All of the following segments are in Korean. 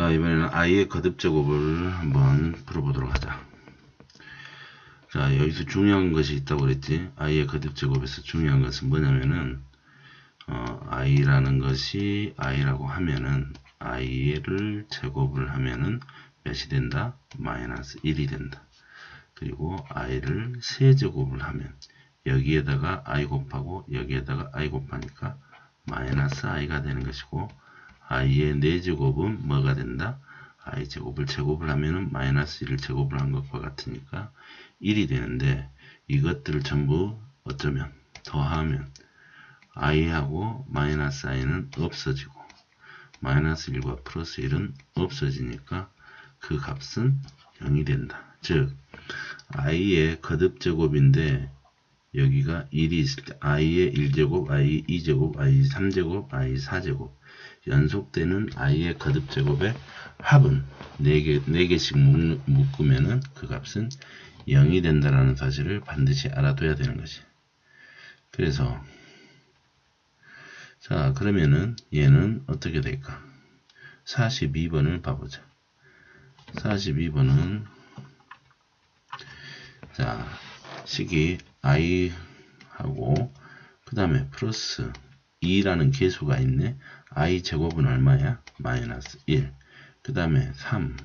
자 이번에는 i의 거듭 제곱을 한번 풀어보도록 하자. 자 여기서 중요한 것이 있다고 그랬지. i의 거듭 제곱에서 중요한 것은 뭐냐면은 어, i라는 것이 i라고 하면은 i를 제곱을 하면은 몇이 된다? 마이너스 1이 된다. 그리고 i를 세제곱을 하면 여기에다가 i 곱하고 여기에다가 i 곱하니까 마이너스 i가 되는 것이고 i의 4제곱은 뭐가 된다? i 제곱을 제곱을 하면은 마이너스 1을 제곱을 한 것과 같으니까 1이 되는데 이것들을 전부 어쩌면 더하면 i하고 마이너스 i는 없어지고 마이너스 1과 플러스 1은 없어지니까 그 값은 0이 된다. 즉 i의 거듭 제곱인데 여기가 1이 있을 때 i의 1제곱, i 2제곱, i 3제곱, i 4제곱 연속되는 i의 거듭 제곱의 합은 4개, 4개씩 묶으면은 그 값은 0이 된다라는 사실을 반드시 알아둬야 되는 것이. 그래서 자 그러면은 얘는 어떻게 될까? 42번을 봐보자. 42번은 자 식이 i하고 그 다음에 플러스 2라는 계수가 있네. i 제곱은 얼마야? 마이너스 1. 그 다음에 3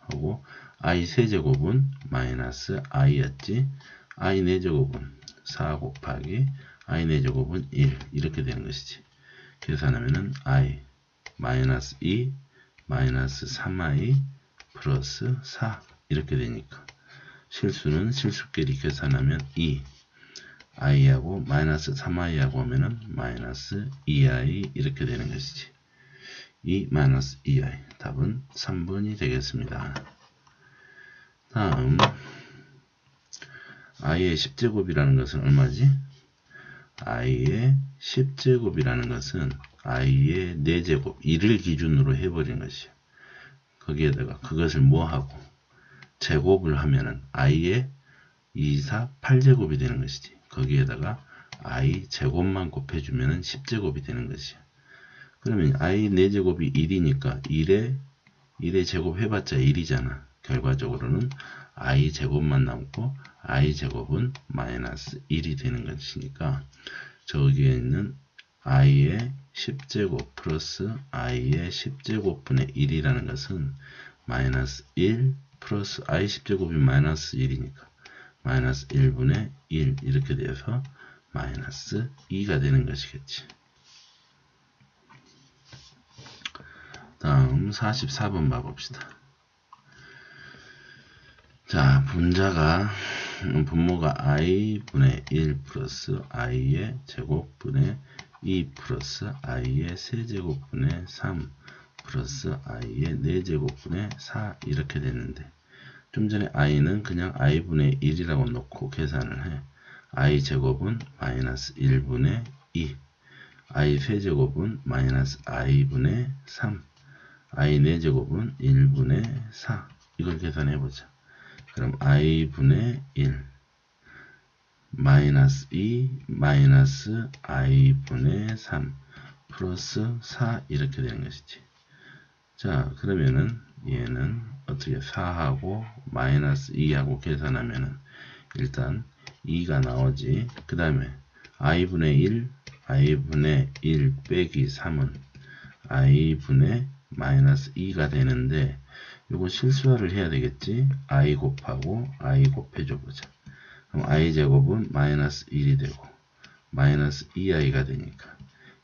하고 i 세제곱은 마이너스 i였지. i 4제곱은 4 곱하기 i 4제곱은 1 이렇게 되는 것이지. 계산하면은 i 마이너스 2 마이너스 3i 플러스 4 이렇게 되니까 실수는 실수끼리 계산하면 2 i하고 마이너스 3i하고 하면은 마이너스 2i 이렇게 되는 것이지 2 마이너스 2i 답은 3번이 되겠습니다 다음 i의 10제곱이라는 것은 얼마지? i의 10제곱이라는 것은 i의 4제곱 1을 기준으로 해버린 것이요 거기에다가 그것을 뭐하고 제곱을 하면은 i의 2, 4, 8제곱이 되는 것이지. 거기에다가 i 제곱만 곱해주면은 10제곱이 되는 것이야. 그러면 i 4제곱이 1이니까 1에 1에 제곱 해봤자 1이잖아. 결과적으로는 i 제곱만 남고 i 제곱은 마이너스 1이 되는 것이니까 저기에 있는 i의 10제곱 플러스 i의 10제곱분의 1이라는 것은 마이너스 1 플러스 i 10제곱이 마이너스 1이니까 마이너스 1분의 1 이렇게 되어서 마이너스 2가 되는 것이겠지. 다음 44번 봐봅시다. 자, 분자가 분모가 i분의 1 플러스 i의 제곱분의 2 플러스 i의 세제곱분의 3 플러스 i의 4제곱분의 4 이렇게 되는데 좀 전에 i는 그냥 i분의 1이라고 놓고 계산을 해. i 제곱은 마이너스 1분의 2 i 세제곱은 마이너스 i분의 3 i 4제곱은 1분의 4 이걸 계산해보자. 그럼 i분의 1 마이너스 2 마이너스 i분의 3 플러스 4 이렇게 되는 것이지. 자 그러면은 얘는 어떻게 4하고 마이너스 2하고 계산하면은 일단 2가 나오지. 그 다음에 i분의 1 i분의 1 빼기 3은 i분의 마이너스 2가 되는데 이거 실수화를 해야 되겠지. i 곱하고 i 곱해줘 보자. 그럼 i 제곱은 마이너스 1이 되고 마이너스 2i가 되니까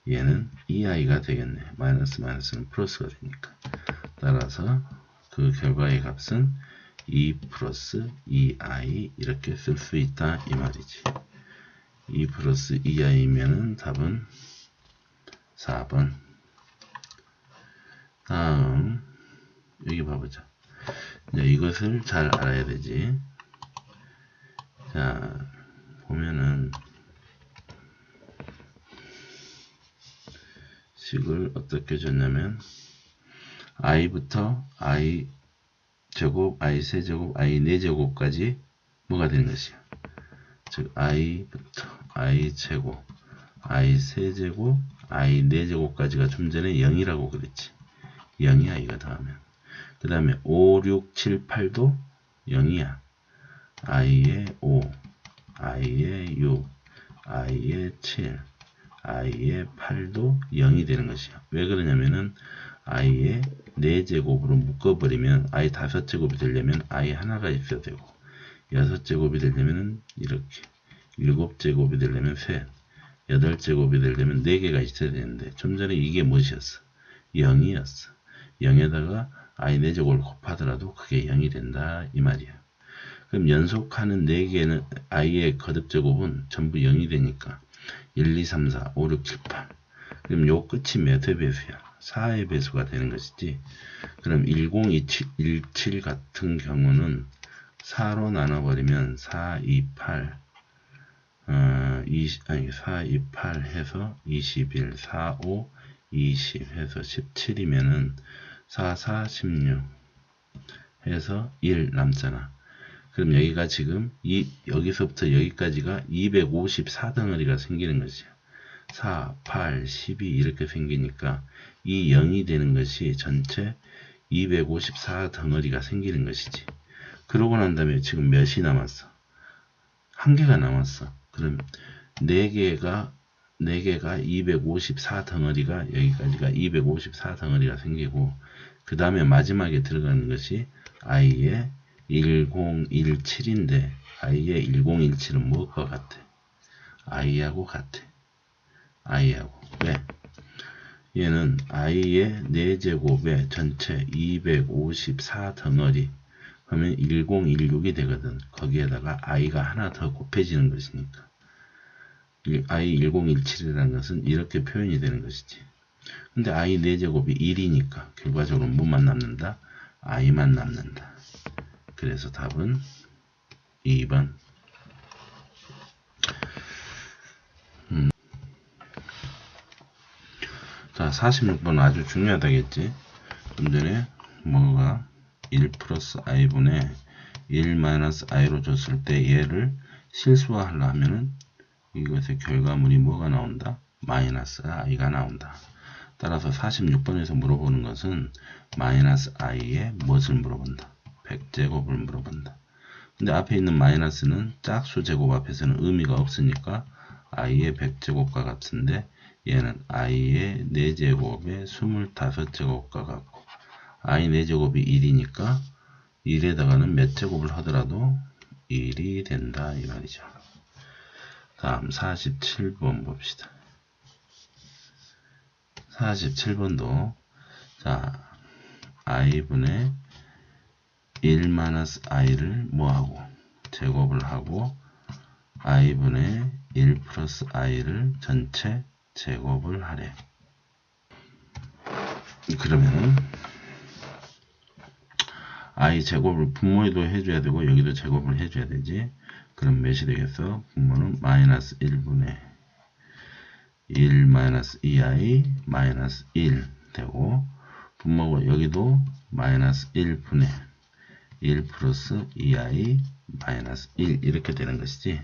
얘는 2i가 되겠네. 마이너스 마이너스는 플러스가 되니까. 따라서 그 결과의 값은 2 플러스 2i 이렇게 쓸 수 있다 이 말이지. 2 플러스 2i면은 답은 4번. 다음 여기 봐보자. 이제 이것을 잘 알아야 되지. 자 보면은 식을 어떻게 줬냐면 i부터 i 제곱, i 세제곱, i 네제곱까지 뭐가 되는 것이야. 즉 i부터 i 제곱, i 세제곱, i 네제곱까지가 좀 전에 0이라고 그랬지. 0이 i가 더하면. 그 다음에 5, 6, 7, 8도 0이야. i의 5, i의 6, i의 7, i의 8도 0이 되는 것이야. 왜 그러냐면은 i의 4제곱으로 묶어버리면 i 5제곱이 되려면 i 하나가 있어야 되고 6제곱이 되려면 이렇게 7제곱이 되려면 셋 8제곱이 되려면 4개가 있어야 되는데 좀 전에 이게 무엇이었어? 0이었어. 0에다가 i 4제곱을 곱하더라도 그게 0이 된다 이 말이야. 그럼 연속하는 4개는 i의 거듭제곱은 전부 0이 되니까 1, 2, 3, 4, 5, 6, 7, 8 그럼 요 끝이 몇의 배수야? 4의 배수가 되는 것이지. 그럼 1027 17 같은 경우는 4로 나눠버리면 4, 2, 8 어, 20, 아니 4, 2, 8 해서 21, 4, 5, 20 해서 17이면은 4, 4, 16 해서 1 남잖아. 그럼 여기가 지금 이 여기서부터 여기까지가 254 덩어리가 생기는 것이야. 4, 8, 12 이렇게 생기니까 이 0이 되는 것이 전체 254 덩어리가 생기는 것이지. 그러고 난 다음에 지금 몇이 남았어? 한 개가 남았어. 그럼 4개가 4개가 254 덩어리가 여기까지가 254 덩어리가 생기고 그 다음에 마지막에 들어가는 것이 i의 1017인데 i의 1017은 무엇과 같아? i하고 같아. I하고 왜? 얘는 i의 4제곱에 전체 254 덩어리 그러면 1016이 되거든. 거기에다가 i가 하나 더 곱해지는 것이니까. i 1017이라는 것은 이렇게 표현이 되는 것이지. 근데 i 4제곱이 1이니까 결과적으로 뭐만 남는다? i만 남는다. 그래서 답은 2번. 자, 46번 아주 중요하다겠지. 좀 전에 뭐가 1 플러스 i분의 1 마이너스 i로 줬을 때 얘를 실수화하려 하면은 이것의 결과물이 뭐가 나온다? 마이너스 i가 나온다. 따라서 46번에서 물어보는 것은 마이너스 i의 무엇을 물어본다? 100제곱을 물어본다. 근데 앞에 있는 마이너스는 짝수 제곱 앞에서는 의미가 없으니까 i의 100제곱과 같은데 얘는 i의 4제곱의 25제곱과 같고 i 4제곱이 1이니까 1에다가는 몇 제곱을 하더라도 1이 된다 이 말이죠. 다음 47번 봅시다. 47번도 자 i분의 1 마이너스 i를 뭐하고 제곱을 하고 i분의 1 플러스 i를 전체 제곱을 하래. 그러면은 i 제곱을 분모에도 해줘야 되고 여기도 제곱을 해줘야 되지. 그럼 몇이 되겠어? 분모는 마이너스 1분의 1 마이너스 2i 마이너스 1 되고 분모가 여기도 마이너스 1분의 1 플러스 2i 마이너스 1 이렇게 되는 것이지.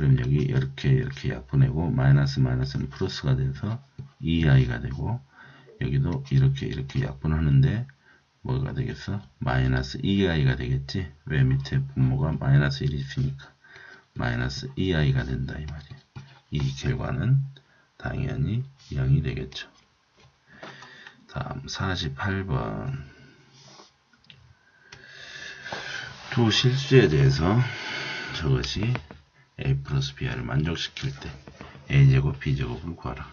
그럼 여기 이렇게 이렇게 약분하고 마이너스 마이너스는 플러스가 돼서 2i가 되고 여기도 이렇게 이렇게 약분하는데 뭐가 되겠어? 마이너스 2i가 되겠지? 왜 밑에 분모가 마이너스 1이 있으니까 마이너스 2i가 된다 이 말이에요. 이 결과는 당연히 0이 되겠죠. 다음 48번 두 실수에 대해서 저것이 a 플러스 b를 만족시킬 때 a제곱 b제곱을 구하라.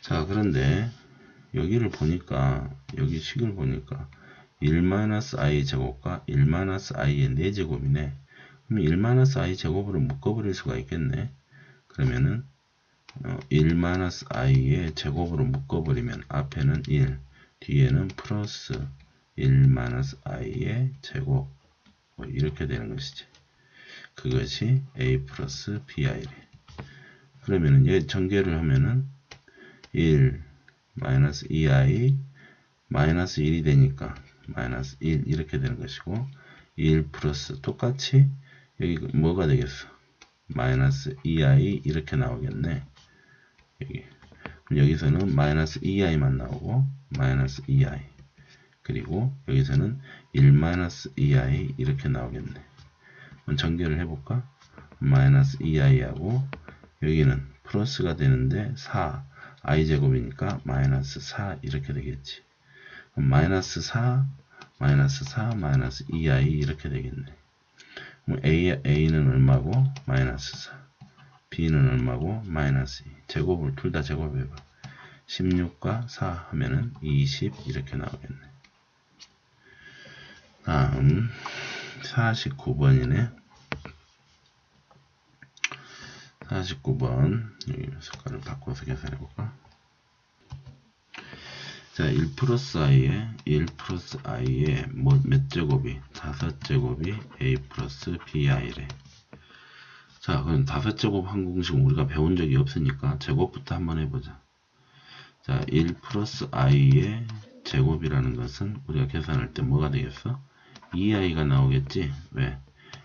자 그런데 여기를 보니까 여기 식을 보니까 1-i 제곱과 1-i의 4제곱이네. 그럼 1-i 제곱으로 묶어버릴 수가 있겠네. 그러면은 1-i의 제곱으로 묶어버리면 앞에는 1, 뒤에는 플러스 1-i의 제곱 뭐 이렇게 되는 것이지. 그것이 a 플러스 bi래. 그러면은 얘 전개를 하면은 1 마이너스 2i 마이너스 1이 되니까 마이너스 1 이렇게 되는 것이고 1 플러스 똑같이 여기 뭐가 되겠어 마이너스 2i 이렇게 나오겠네 여기 여기서는 마이너스 2i만 나오고 마이너스 2i 그리고 여기서는 1-2i 이렇게 나오겠네. 전개를 해볼까? 마이너스 2i하고 여기는 플러스가 되는데 4 i제곱이니까 마이너스 4 이렇게 되겠지. 마이너스 4 마이너스 4 마이너스 2i 이렇게 되겠네. a, a는 얼마고? 마이너스 4 b는 얼마고? 마이너스 2 제곱을 둘 다 제곱해봐. 16과 4 하면은 20 이렇게 나오겠네. 다음 49번이네. 49번 여기 색깔을 바꿔서 계산해볼까? 자, 1 플러스 i에 1 플러스 i에 뭐, 몇 제곱이? 다섯 제곱이 a 플러스 bi래. 자, 그럼 다섯 제곱 한 공식 우리가 배운 적이 없으니까 제곱부터 한번 해보자. 자, 1 플러스 i의 제곱이라는 것은 우리가 계산할 때 뭐가 되겠어? 2i가 나오겠지? 왜?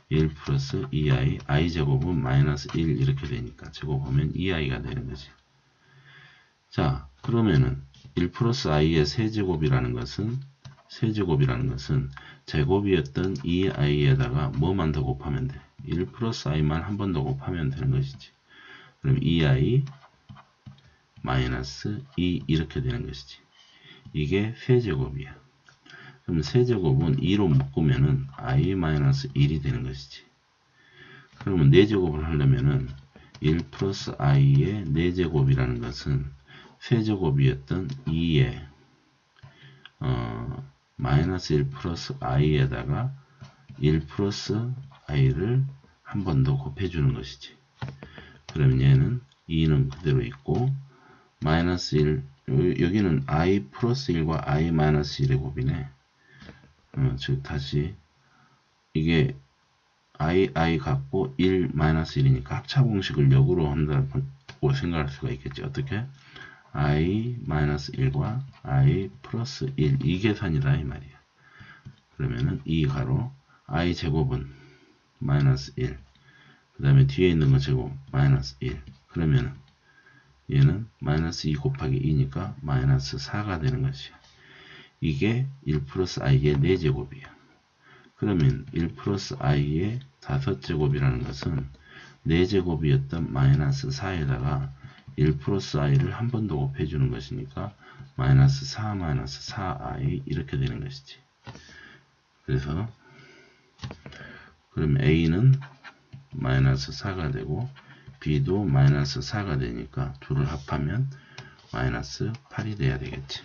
1 플러스 2i, i 제곱은 마이너스 1 이렇게 되니까 제곱하면 2i가 되는 거지. 자, 그러면은 1 플러스 i의 세제곱이라는 것은 세제곱이라는 것은 제곱이었던 2i에다가 뭐만 더 곱하면 돼? 1 플러스 i만 한 번 더 곱하면 되는 것이지. 그럼 2i 마이너스 2 이렇게 되는 것이지. 이게 세제곱이야. 그럼 세제곱은 2로 묶으면은 i-1이 되는 것이지. 그러면 4제곱을 하려면은 1 플러스 i의 4제곱이라는 것은 세제곱이었던 2의 어, 마이너스 1 플러스 i에다가 1 플러스 i를 한 번 더 곱해주는 것이지. 그러면 얘는 2는 그대로 있고 마이너스 1 여기는 i 플러스 1과 i 마이너스 1의 곱이네. 어, 즉 다시 이게 i i 같고 1 마이너스 1이니까 합차 공식을 역으로 한다고 생각할 수가 있겠지. 어떻게? i 마이너스 1과 i 플러스 1 이 계산이다 이 말이야. 그러면은 이 가로 i 제곱은 마이너스 1. 그 다음에 뒤에 있는 거 제곱 마이너스 1. 그러면은 얘는 마이너스 2 곱하기 2니까 마이너스 4가 되는 것이야. 이게 1 플러스 i의 4제곱이야. 그러면 1 플러스 i의 5제곱이라는 것은 4제곱이었던 마이너스 4에다가 1 플러스 i를 한 번 더 곱해주는 것이니까 마이너스 4 마이너스 4i 이렇게 되는 것이지. 그래서 그럼 a는 마이너스 4가 되고 b도 마이너스 4가 되니까 둘을 합하면 마이너스 8이 돼야 되겠지.